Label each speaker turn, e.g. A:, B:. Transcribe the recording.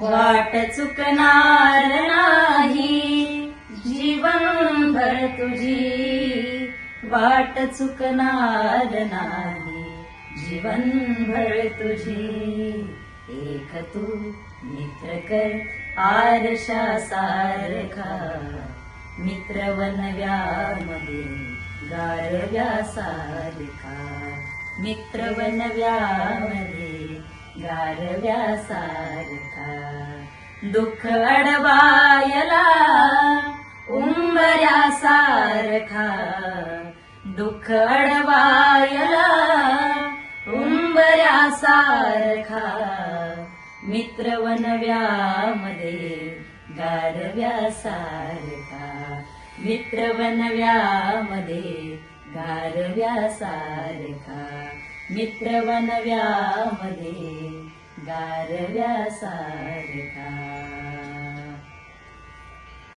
A: वाट चुकणार नाही. जीवन भर तुझी वाट चुकणार नाही. जीवन भर तुझी एक तू मित्र कर आरशा सारखा. मित्र वनव्यामध्ये गारव्या सारखा. मित्र वनव्यामध्ये गारव्या सारखा. दुःख अडवायला उंबऱ्या सारखा. दुःख अडवायला उंबऱ्या सारखा. मित्र वनव्यामध्ये गारव्या सारखा मित्र वनव्यामध्ये गारव्या सारखा मित्र वनव्यामध्ये गारव्या सारखा